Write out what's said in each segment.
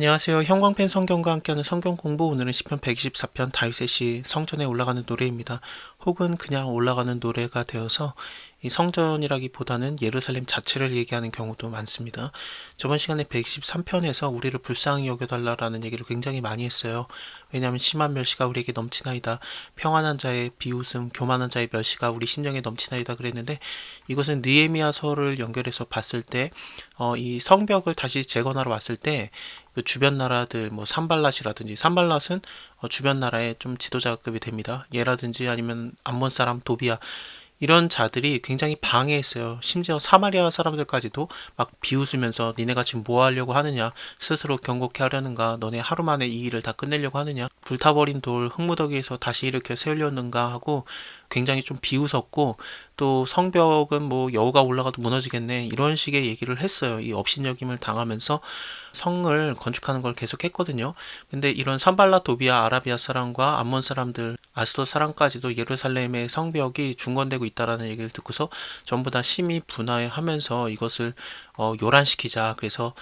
안녕하세요. 형광펜 성경과 함께하는 성경 공부 오늘은 시편 124편 다윗의 시 성전에 올라가는 노래입니다. 혹은 그냥 올라가는 노래가 되어서 이 성전이라기보다는 예루살렘 자체를 얘기하는 경우도 많습니다. 저번 시간에 123편에서 우리를 불쌍히 여겨달라라는 얘기를 굉장히 많이 했어요. 왜냐하면 심한 멸시가 우리에게 넘치나이다. 평안한 자의 비웃음, 교만한 자의 멸시가 우리 심령에 넘치나이다 그랬는데 이것은 느에미아서를 연결해서 봤을 때 어, 이 성벽을 다시 재건하러 왔을 때 그 주변 나라들 뭐 산발랏이라든지 산발랏은 어, 주변 나라의 좀 지도자급이 됩니다. 얘라든지 아니면 암몬 사람 도비아 이런 자들이 굉장히 방해했어요. 심지어 사마리아 사람들까지도 막 비웃으면서 니네가 지금 뭐 하려고 하느냐? 스스로 경고케 하려는가? 너네 하루 만에 이 일을 다 끝내려고 하느냐? 불타버린 돌 흙무더기에서 다시 일으켜 세우려는가 하고 굉장히 좀 비웃었고 또 성벽은 뭐 여우가 올라가도 무너지겠네 이런 식의 얘기를 했어요. 이 업신여김을 당하면서 성을 건축하는 걸 계속 했거든요. 근데 이런 산발라 도비아 아라비아 사람과 암몬 사람들 아스도 사람까지도 예루살렘의 성벽이 중건되고 있다라는 얘기를 듣고서 전부 다 심히 분화하면서 이것을 어, 요란시키자. 그래서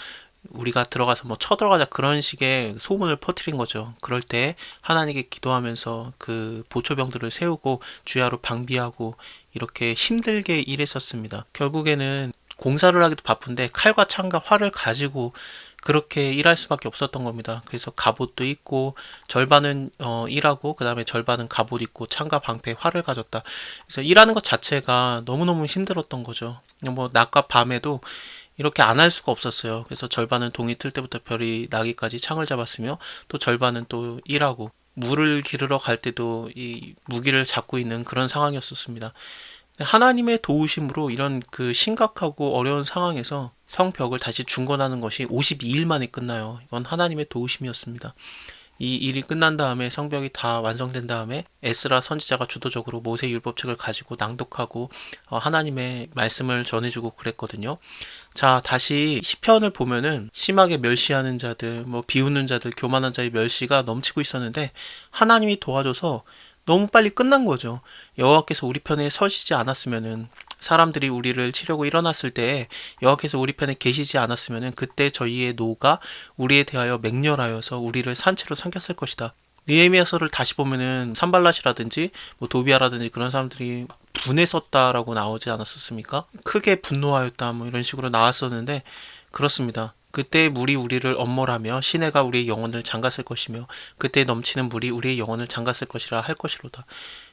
우리가 들어가서 뭐 쳐들어가자 그런 식의 소문을 퍼뜨린 거죠. 그럴 때 하나님께 기도하면서 그 보초병들을 세우고 주야로 방비하고 이렇게 힘들게 일했었습니다. 결국에는 공사를 하기도 바쁜데 칼과 창과 활을 가지고 그렇게 일할 수밖에 없었던 겁니다. 그래서 갑옷도 있고 절반은 어, 일하고 그 다음에 절반은 갑옷 있고 창과 방패 활을 가졌다. 그래서 일하는 것 자체가 너무너무 힘들었던 거죠. 뭐 낮과 밤에도 이렇게 안 할 수가 없었어요. 그래서 절반은 동이 틀 때부터 별이 나기까지 창을 잡았으며 또 절반은 또 일하고 물을 기르러 갈 때도 이 무기를 잡고 있는 그런 상황이었었습니다. 하나님의 도우심으로 이런 그 심각하고 어려운 상황에서 성벽을 다시 중건하는 것이 52일 만에 끝나요. 이건 하나님의 도우심이었습니다. 이 일이 끝난 다음에 성벽이 다 완성된 다음에 에스라 선지자가 주도적으로 모세 율법책을 가지고 낭독하고 어, 하나님의 말씀을 전해주고 그랬거든요. 자, 다시 시편을 보면은 심하게 멸시하는 자들, 뭐 비웃는 자들, 교만한 자의 멸시가 넘치고 있었는데 하나님이 도와줘서 너무 빨리 끝난 거죠. 여호와께서 우리 편에 서시지 않았으면은 사람들이 우리를 치려고 일어났을 때 여호와께서 우리 편에 계시지 않았으면은 그때 저희의 노가 우리에 대하여 맹렬하여서 우리를 산채로 삼켰을 것이다. 느헤미야서를 다시 보면은 산발랏이라든지 뭐 도비아라든지 그런 사람들이 분했었다라고 나오지 않았었습니까? 크게 분노하였다 뭐 이런 식으로 나왔었는데 그렇습니다. 그때 물이 우리를 엄몰하며 시내가 우리의 영혼을 잠갔을 것이며 그때 넘치는 물이 우리의 영혼을 잠갔을 것이라 할 것이로다.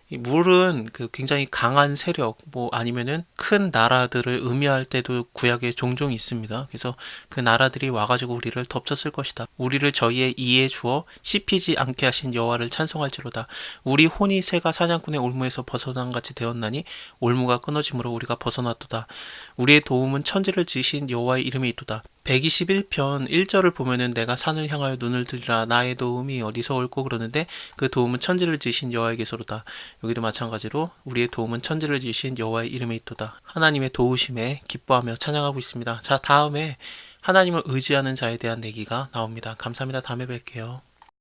이 물은 그 굉장히 강한 세력 뭐 아니면은 큰 나라들을 의미할 때도 구약에 종종 있습니다. 그래서 그 나라들이 와가지고 우리를 덮쳤을 것이다. 우리를 저희의 이에 주어 씹히지 않게 하신 여호와를 찬송할지로다. 우리 혼이 새가 사냥꾼의 올무에서 벗어난 같이 되었나니 올무가 끊어짐으로 우리가 벗어났도다. 우리의 도움은 천지를 지으신 여호와의 이름에 있도다. 121편 1절을 보면은 내가 산을 향하여 눈을 들이라 나의 도움이 어디서 올고 그러는데 그 도움은 천지를 지으신 여호와에게서로다. 여기도 마찬가지로 우리의 도움은 천지를 지으신 여호와의 이름에 있도다. 하나님의 도우심에 기뻐하며 찬양하고 있습니다. 자, 다음에 하나님을 의지하는 자에 대한 내기가 나옵니다. 감사합니다. 다음에 뵐게요.